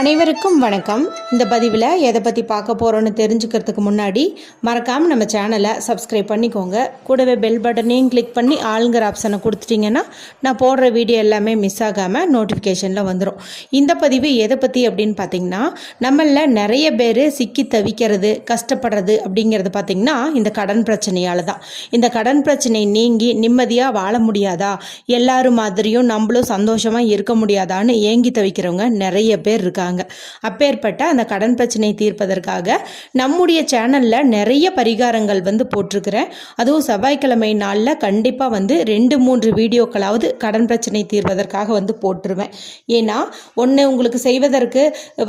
அனைவருக்கும் வணக்கம். இந்த பதிவில் எதை பற்றி பார்க்க போகிறோன்னு தெரிஞ்சுக்கிறதுக்கு முன்னாடி மறக்காமல் நம்ம சேனலை சப்ஸ்கிரைப் பண்ணிக்கோங்க. கூடவே பெல் பட்டனையும் கிளிக் பண்ணி ஆளுங்கிற ஆப்ஷனை கொடுத்துட்டிங்கன்னா நான் போடுற வீடியோ எல்லாமே மிஸ் ஆகாமல் நோட்டிஃபிகேஷனில் வந்துடும் இந்த பதிவு எதை பற்றி அப்படின்னு பார்த்தீங்கன்னா நம்மள நிறைய பேர் சிக்கி தவிக்கிறது கஷ்டப்படுறது அப்படிங்கிறது பார்த்திங்கன்னா இந்த கடன் பிரச்சனையால் தான். இந்த கடன் பிரச்சனை நீங்கி நிம்மதியாக வாழ முடியாதா? எல்லாரும் மாதிரியும் நம்மளும் சந்தோஷமாக இருக்க முடியாதான்னு ஏங்கி தவிக்கிறவங்க நிறைய பேர் இருக்காங்க. அப்பேற்பட்ட அந்த கடன் பிரச்சனை தீர்ப்பதற்காக நம்முடைய சேனலில் நிறைய பரிகாரங்கள் வந்து போட்டிருக்கிறேன். அதுவும் செவ்வாய்க்கிழமை நாளில் கண்டிப்பாக வந்து ரெண்டு மூன்று வீடியோக்களாவது கடன் பிரச்சனை தீர்வதற்காக வந்து போட்டுருவேன். ஏன்னா ஒன்று உங்களுக்கு செய்வதற்கு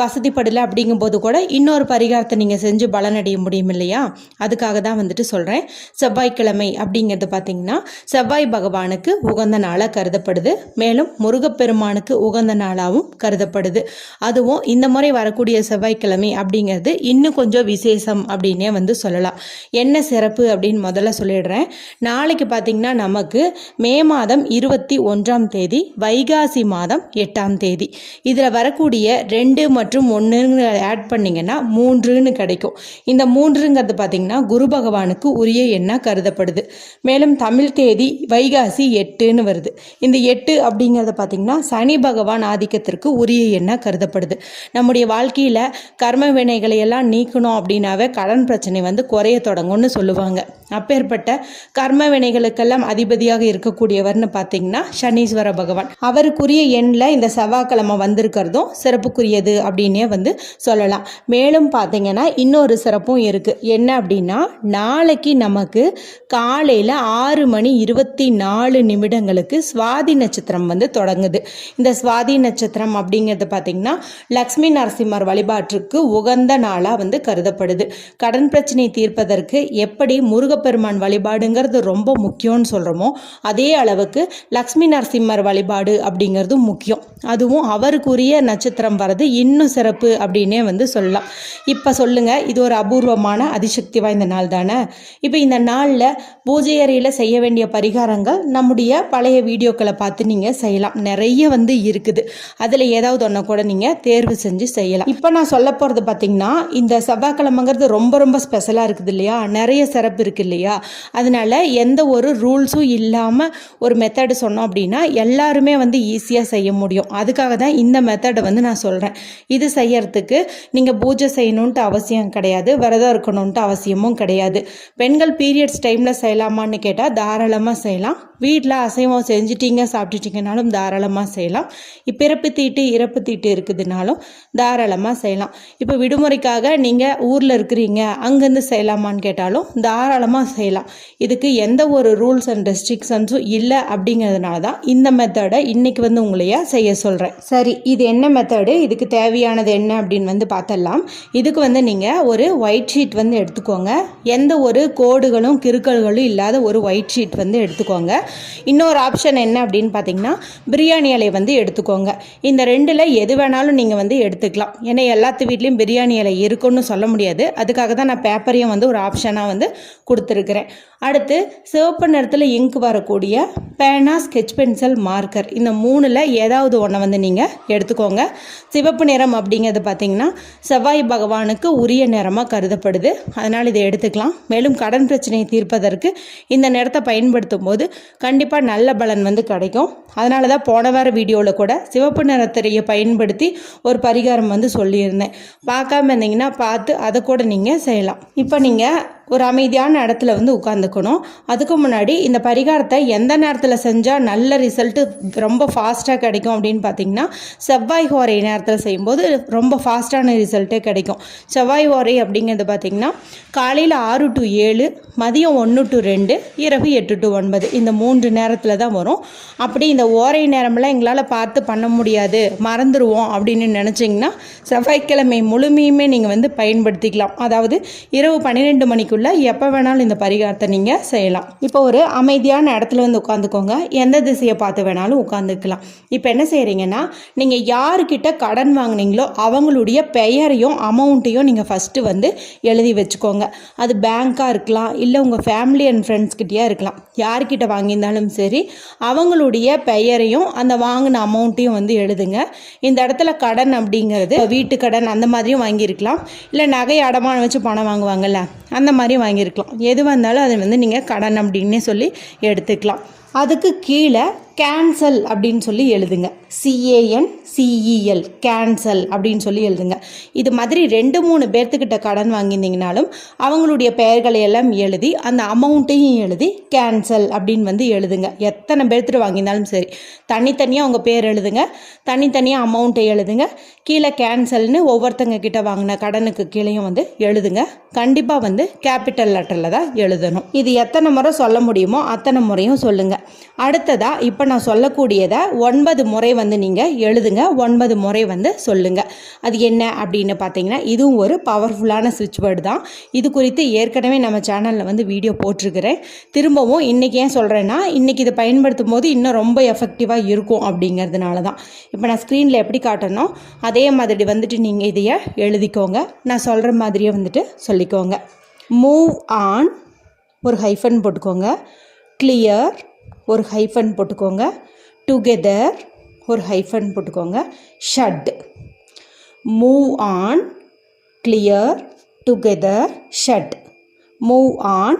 வசதிப்படலை அப்படிங்கும்போது கூட இன்னொரு பரிகாரத்தை நீங்கள் செஞ்சு பலனடைய முடியும் இல்லையா? அதுக்காக தான் வந்துட்டு சொல்கிறேன் செவ்வாய்க்கிழமை அப்படிங்கிறது பார்த்தீங்கன்னா செவ்வாய் பகவானுக்கு உகந்த நாளாக கருதப்படுது. மேலும் முருகப்பெருமானுக்கு உகந்த நாளாகவும் கருதப்படுது. அது அதுவும் இந்த முறை வரக்கூடிய செவ்வாய்க்கிழமை அப்படிங்கிறது இன்னும் கொஞ்சம் விசேஷம் அப்படின்னே வந்து சொல்லலாம். என்ன சிறப்பு அப்படின்னு முதல்ல சொல்லிடுறேன். நாளைக்கு பார்த்தீங்கன்னா நமக்கு மே மாதம் இருபத்தி ஒன்றாம் தேதி வைகாசி மாதம் எட்டாம் தேதி. இதில் வரக்கூடிய ரெண்டு மற்றும் ஒன்றுன்னு ஆட் பண்ணிங்கன்னா மூன்றுன்னு கிடைக்கும். இந்த மூன்றுங்கிறது பார்த்தீங்கன்னா குரு பகவானுக்கு உரிய எண்ணாக கருதப்படுது. மேலும் தமிழ் தேதி வைகாசி எட்டுன்னு வருது. இந்த எட்டு அப்படிங்கிறத பார்த்தீங்கன்னா சனி பகவான் ஆதிக்கத்திற்கு உரிய எண்ணாக கருதப்படுது. நம்முடைய வாழ்க்கையில் கர்ம வினைகளை எல்லாம் நீக்கணும் அப்படின்னாவே கடன் பிரச்சனை வந்து குறைய தொடங்கும்னு சொல்லுவாங்க. அப்பேற்பட்ட கர்ம வினைகளுக்கெல்லாம் அதிபதியாக இருக்கக்கூடியவர்னு பார்த்தீங்கன்னா சனீஸ்வர பகவான். அவருக்குரிய எண்ணில் இந்த செவ்வாய்க்கிழமை வந்திருக்கிறதும் சிறப்புக்குரியது அப்படின்னே வந்து சொல்லலாம். மேலும் பார்த்தீங்கன்னா இன்னொரு சிறப்பும் இருக்குது என்ன அப்படின்னா நாளைக்கு நமக்கு காலையில் ஆறு மணி இருபத்தி நாலு நிமிடங்களுக்கு சுவாதி நட்சத்திரம் வந்து தொடங்குது. இந்த சுவாதி நட்சத்திரம் அப்படிங்கிறது பார்த்திங்கன்னா லக்ஷ்மி நரசிம்மர் வழிபாட்டுக்கு உகந்த நாளாக வந்து கருதப்படுது. கடன் பிரச்சனையை தீர்ப்பதற்கு எப்படி முருகப்பெருமான் வழிபாடுங்கிறது ரொம்ப முக்கியம்னு சொல்கிறோமோ அதே அளவுக்கு லக்ஷ்மி நரசிம்மர் வழிபாடு அப்படிங்கிறது முக்கியம். அதுவும் அவருக்குரிய நட்சத்திரம் வர்றது இன்னும் சிறப்பு அப்படின்னே வந்து சொல்லலாம். இப்போ சொல்லுங்கள் இது ஒரு அபூர்வமான அதிசக்தி வாய்ந்த நாள் தானே? இப்போ இந்த நாளில் பூஜை அறையில் செய்ய வேண்டிய பரிகாரங்கள் நம்முடைய பழைய வீடியோக்களை பார்த்து நீங்கள் செய்யலாம். நிறைய வந்து இருக்குது. அதில் ஏதாவது ஒன்று கூட நீங்கள் தேர்வு செஞ்சு செய்யலாம். இப்போ நான் சொல்ல போகிறது பார்த்தீங்கன்னா இந்த செவ்வாய்க்கிழமைங்கிறது ரொம்ப ரொம்ப ஸ்பெஷலாக இருக்குது இல்லையா? நிறைய சிறப்பு இருக்குது இல்லையா? அதனால எந்த ஒரு ரூல்ஸும் இல்லாமல் ஒரு மெத்தடு சொன்னோம் அப்படின்னா எல்லாருமே வந்து ஈஸியாக செய்ய முடியும். அதுக்காக தான் இந்த மெத்தடை வந்து நான் சொல்கிறேன் இது செய்யறதுக்கு நீங்கள் பூஜை செய்யணுன்ட்டு அவசியம் கிடையாது. விரதம் இருக்கணுன்ட்டு அவசியமும் கிடையாது. பெண்கள் பீரியட்ஸ் டைமில் செய்யலாமான்னு கேட்டால் தாராளமாக செய்யலாம். வீட்டில் அசைவம் செஞ்சிட்டீங்க சாப்பிட்டுட்டீங்கனாலும் தாராளமாக செய்யலாம். பிறப்பு தீட்டு இறப்பு தீட்டு இருக்குதுனாலும் தாராளமாக செய்யலாம். இப்போ விடுமுறைக்காக நீங்கள் ஊரில் இருக்கிறீங்க அங்கேருந்து செய்யலாமான்னு கேட்டாலும் தாராளமாக செய்யலாம். இதுக்கு எந்த ஒரு ரூல்ஸ் அண்ட் ரெஸ்ட்ரிக்ஷன்ஸும் இல்லை அப்படிங்கிறதுனால தான் இந்த மெத்தடை இன்றைக்கி வந்து உங்களையா செய்ய சொல்கிறேன் சரி இது என்ன மெத்தடு இதுக்கு தேவையானது என்ன அப்படின்னு வந்து பார்த்தலாம் இதுக்கு வந்து நீங்கள் ஒரு ஒயிட் ஷீட் வந்து எடுத்துக்கோங்க. எந்த ஒரு கோடுகளும் கிறுக்கல்களும் இல்லாத ஒரு ஒயிட் ஷீட் வந்து எடுத்துக்கோங்க. இன்னொரு ஆப்ஷன் என்ன அப்படின்னு பார்த்தீங்கன்னா பிரியாணி இலை வந்து எடுத்துக்கோங்க. இந்த ரெண்டில் எது வேணாலும் நீங்கள் வந்து எடுத்துக்கலாம். ஏன்னா எல்லாத்து வீட்லேயும் பிரியாணி இலை இருக்குன்னு சொல்ல முடியாது. அதுக்காக தான் நான் பேப்பரையும் வந்து ஒரு ஆப்ஷனாக வந்து கொடுத்துருக்குறேன். அடுத்து சிவப்பு நிறத்தில் இங்க் வரக்கூடிய பேனா ஸ்கெட்ச் பென்சில் மார்க்கர். இந்த மூணில் ஏதாவது ஒன்றை வந்து நீங்கள் எடுத்துக்கோங்க. சிவப்பு நிறம் அப்படிங்கிறது பார்த்தீங்கன்னா செவ்வாய் பகவானுக்கு உரிய நிறமாக கருதப்படுது. அதனால் இதை எடுத்துக்கலாம். மேலும் கடன் பிரச்சனையை தீர்ப்பதற்கு இந்த நிறத்தை பயன்படுத்தும் போது கண்டிப்பாக நல்ல பலன் வந்து கிடைக்கும். அதனால தான் போன வார வீடியோவில் கூட சிவப்பு நிறத்திரையை பயன்படுத்தி ஒரு பரிகாரம் வந்து சொல்லியிருந்தேன். பார்க்காம இருந்தீங்கன்னா பார்த்து அதை கூட நீங்கள் செய்யலாம். இப்போ நீங்கள் ஒரு அமைதியான இடத்துல வந்து உட்காந்துக்கணும் அதுக்கு முன்னாடி இந்த பரிகாரத்தை எந்த நேரத்தில் செஞ்சால் நல்ல ரிசல்ட்டு ரொம்ப ஃபாஸ்ட்டாக கிடைக்கும் அப்படின்னு பார்த்தீங்கன்னா செவ்வாய் ஹோரை நேரத்தில் செய்யும்போது ரொம்ப ஃபாஸ்ட்டான ரிசல்ட்டே கிடைக்கும். செவ்வாய் ஓரை அப்படிங்கிறது பார்த்திங்கன்னா காலையில் ஆறு டு ஏழு மதியம் ஒன்று டு ரெண்டு இரவு எட்டு டு ஒன்பது. இந்த மூன்று நேரத்தில் தான் வரும். அப்படி இந்த ஓரை நேரமெல்லாம் எங்களால் பார்த்து பண்ண முடியாது. மறந்துடுவோம் அப்படின்னு நினச்சிங்கன்னா செவ்வாய்க்கிழமை முழுமையுமே நீங்கள் வந்து பயன்படுத்திக்கலாம். அதாவது இரவு பன்னிரெண்டு மணிக்குள்ளே தேதிக்குள்ளே எப்போ வேணாலும் இந்த பரிகாரத்தை நீங்கள் செய்யலாம். இப்போ ஒரு அமைதியான இடத்துல வந்து உட்காந்துக்கோங்க. எந்த திசையை பார்த்து வேணாலும் உட்காந்துக்கலாம். இப்போ என்ன செய்கிறீங்கன்னா நீங்கள் யாருக்கிட்ட கடன் வாங்குனீங்களோ அவங்களுடைய பெயரையும் அமௌண்ட்டையும் நீங்கள் ஃபஸ்ட்டு வந்து எழுதி வச்சுக்கோங்க. அது பேங்க்காக இருக்கலாம் இல்லை உங்கள் ஃபேமிலி அண்ட் ஃப்ரெண்ட்ஸ்கிட்டயே இருக்கலாம். யார்கிட்ட வாங்கியிருந்தாலும் சரி அவங்களுடைய பெயரையும் அந்த வாங்கின அமௌண்ட்டையும் வந்து எழுதுங்க. இந்த இடத்துல கடன் அப்படிங்கிறது வீட்டு கடன் அந்த மாதிரியும் வாங்கியிருக்கலாம். இல்லை நகை அடமானம் வச்சு பணம் வாங்குவாங்கல்ல அந்த மாதிரி மாதிரி வாங்கியிருக்கலாம். எது வந்தாலும் அதை வந்து நீங்கள் கடன் அப்படின்னே சொல்லி எடுத்துக்கலாம். அதுக்கு கீழே கேன்சல் அப்படின்னு சொல்லி எழுதுங்க. சிஏஎன் சிஇஎல் கேன்சல் அப்படின்னு சொல்லி எழுதுங்க. இது மாதிரி ரெண்டு மூணு பேர்த்துக்கிட்ட கடன் வாங்கியிருந்தீங்கனாலும் அவங்களுடைய பெயர்களை எல்லாம் எழுதி அந்த அமௌண்ட்டையும் எழுதி கேன்சல் அப்படின்னு வந்து எழுதுங்க. எத்தனை பேர்த்துட்டு வாங்கியிருந்தாலும் சரி. தனித்தனியாக உங்கள் பேர் எழுதுங்க. தனித்தனியாக அமௌண்ட்டை எழுதுங்க. கீழே கேன்சல்னு ஒவ்வொருத்தங்க கிட்ட வாங்கின கடனுக்கு கீழேயும் வந்து எழுதுங்க. கண்டிப்பாக வந்து கேபிட்டல் லெட்டரில் தான் எழுதணும். இது எத்தனை முறை சொல்ல முடியுமோ அத்தனை முறையும் சொல்லுங்கள் அடுத்ததாக இப்போ நான் சொல்லக்கூடியதை ஒன்பது முறை வந்து நீங்கள் எழுதுங்க ஒன்பது முறை வந்து சொல்லுங்கள் அது என்ன அப்படின்னு பார்த்தீங்கன்னா இதுவும் ஒரு பவர்ஃபுல்லான சுவிட்ச் வேர்டு தான். இது குறித்து ஏற்கனவே நம்ம சேனலில் வந்து வீடியோ போட்டிருக்கிறேன். திரும்பவும் இன்றைக்கி ஏன் சொல்கிறேன்னா இன்றைக்கி இதை பயன்படுத்தும் போது இன்னும் ரொம்ப எஃபெக்டிவாக இருக்கும் அப்படிங்கிறதுனால தான். இப்போ நான் ஸ்க்ரீனில் எப்படி காட்டணும் அதே மாதிரி வந்துட்டு நீங்கள் இதையே எழுதிக்கோங்க. நான் சொல்கிற மாதிரியே வந்துட்டு சொல்லிக்கோங்க. மூவ் ஆன் ஒரு ஹைஃபன் போட்டுக்கோங்க. கிளியர் ஒரு ஹைஃபன் போட்டுக்கோங்க. டுகெதர் ஒரு ஹைஃபன் போட்டுக்கோங்க. Shut move on clear together shut move on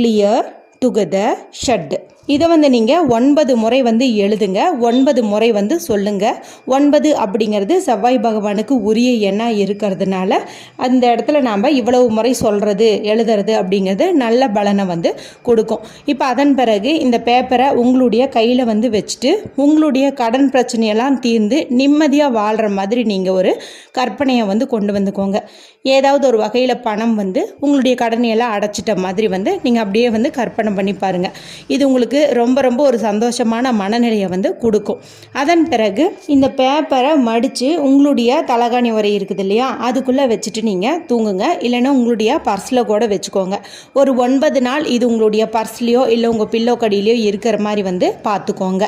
clear together shut இதை வந்து நீங்கள் ஒன்பது முறை வந்து எழுதுங்க. ஒன்பது முறை வந்து சொல்லுங்கள் ஒன்பது அப்படிங்கிறது செவ்வாய் பகவானுக்கு உரிய எண்ணாக இருக்கிறதுனால அந்த இடத்துல நாம் இவ்வளவு முறை சொல்கிறது எழுதுறது அப்படிங்கிறது நல்ல பலனை வந்து கொடுக்கும். இப்போ அதன் பிறகு இந்த பேப்பரை உங்களுடைய கையில் வந்து வச்சுட்டு உங்களுடைய கடன் பிரச்சனையெல்லாம் தீர்ந்து நிம்மதியாக வாழ்கிற மாதிரி நீங்கள் ஒரு கற்பனையை வந்து கொண்டு வந்துக்கோங்க. ஏதாவது ஒரு வகையில் பணம் வந்து உங்களுடைய கடனையெல்லாம் அடைச்சிட்ட மாதிரி வந்து நீங்கள் அப்படியே வந்து கற்பனை பண்ணி பாருங்கள் இது உங்களுக்கு ரொம்ப ரொம்ப ஒரு சந்தோஷமான மனநிலையை வந்து கொடுக்கும். அதன் பிறகு இந்த பேப்பரை மடித்து உங்களுடைய தலகாணி உரை இருக்குது இல்லையா? அதுக்குள்ளே வச்சுட்டு நீங்கள் தூங்குங்க. இல்லைன்னா உங்களுடைய பர்ஸில் கூட வச்சுக்கோங்க. ஒரு ஒன்பது நாள் இது உங்களுடைய பர்ஸ்லேயோ இல்லை உங்கள் பில்லோ கடியிலையோ இருக்கிற மாதிரி வந்து பார்த்துக்கோங்க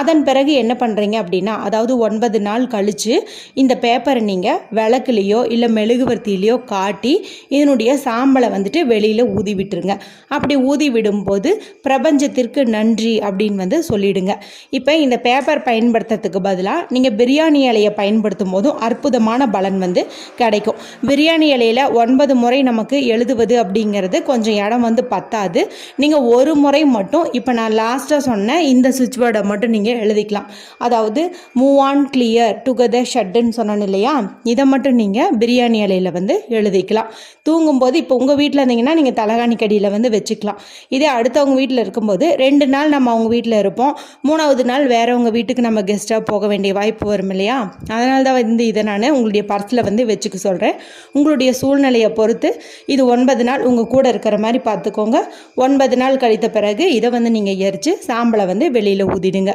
அதன் பிறகு என்ன பண்ணுறீங்க அப்படின்னா அதாவது ஒன்பது நாள் கழித்து இந்த பேப்பரை நீங்கள் விளக்குலேயோ இல்லை மெழுகுவர்த்தியிலையோ காட்டி இதனுடைய சாம்பலை வந்துட்டு வெளியில் ஊதி விட்டுருங்க. அப்படி ஊதி விடும்போது பிரபஞ்சத்திற்கு நன்றி அப்படின்னு வந்து சொல்லிடுங்க. இப்போ இந்த பேப்பர் பயன்படுத்துறதுக்கு பதிலாக நீங்கள் பிரியாணி இலையை பயன்படுத்தும் போதும் அற்புதமான பலன் வந்து கிடைக்கும். பிரியாணி இலையில் ஒன்பது முறை நமக்கு எழுதுவது அப்படிங்கிறது கொஞ்சம் இடம் வந்து பத்தாது. நீங்கள் ஒரு முறை மட்டும் இப்போ நான் லாஸ்ட்டாக சொன்ன இந்த சுவிட்ச் வேர்டை மட்டும் நீங்கள் எழுதிக்கலாம். அதாவது மூவ் ஆன் கிளியர் டுகெதர் ஷட்டுன்னு சொன்னோம் இல்லையா? இதை மட்டும் நீங்கள் பிரியாணி இலையில் வந்து எழுதிக்கலாம். தூங்கும்போது இப்போ உங்கள் வீட்டில் இருந்தீங்கன்னா நீங்கள் தலகாணி கடியில் வந்து வச்சுக்கலாம். இதே அடுத்தவங்க வீட்டில் இருக்கும்போது ரெண்டு ரெண்டு நாள் நம்ம அவங்க வீட்டில் இருப்போம். மூணாவது நாள் வேறவங்க வீட்டுக்கு நம்ம கெஸ்ட்டாக போக வேண்டிய வாய்ப்பு வரும் இல்லையா? அதனால தான் வந்து இதை நான் உங்களுடைய பர்ஸில் வந்து வச்சுக்க சொல்கிறேன் உங்களுடைய சூழ்நிலையை பொறுத்து இது ஒன்பது நாள் உங்கள் கூட இருக்கிற மாதிரி பார்த்துக்கோங்க. ஒன்பது நாள் கழித்த பிறகு இதை வந்து நீங்கள் எரித்து சாம்பலை வந்து வெளியில் ஊதிடுங்க.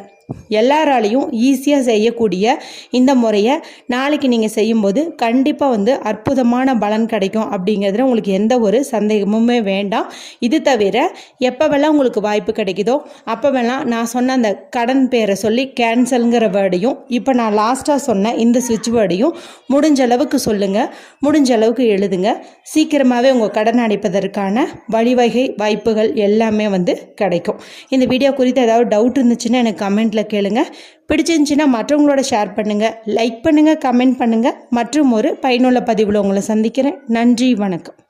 எல்லாராலையும் ஈஸியாக செய்யக்கூடிய இந்த முறையை நாளைக்கு நீங்கள் செய்யும்போது கண்டிப்பாக வந்து அற்புதமான பலன் கிடைக்கும் அப்படிங்கிறதுல உங்களுக்கு எந்த ஒரு சந்தேகமுமே வேண்டாம். இது தவிர எப்போவெல்லாம் உங்களுக்கு வாய்ப்பு கிடைக்குதோ அப்போவெல்லாம் நான் சொன்ன அந்த கடன் பேரை சொல்லி கேன்சல்ங்கிற வேர்டையும் இப்போ நான் லாஸ்ட்டாக சொன்ன இந்த சுவிட்ச் வேர்டையும் முடிஞ்ச அளவுக்கு சொல்லுங்கள் முடிஞ்ச அளவுக்கு எழுதுங்க. சீக்கிரமாகவே உங்கள் கடன் அடைப்பதற்கான வழிவகை வாய்ப்புகள் எல்லாமே வந்து கிடைக்கும். இந்த வீடியோ குறித்து ஏதாவது டவுட் இருந்துச்சுன்னா எனக்கு கமெண்ட்டில் கமெண்ட்டில் கேளுங்க. பிடிச்சிருந்துச்சின்னா மற்றவங்களோட ஷேர் பண்ணுங்கள் லைக் பண்ணுங்கள் கமெண்ட் பண்ணுங்கள் மற்றும் ஒரு பயனுள்ள பதிவில் உங்களை சந்திக்கிறேன். நன்றி வணக்கம்.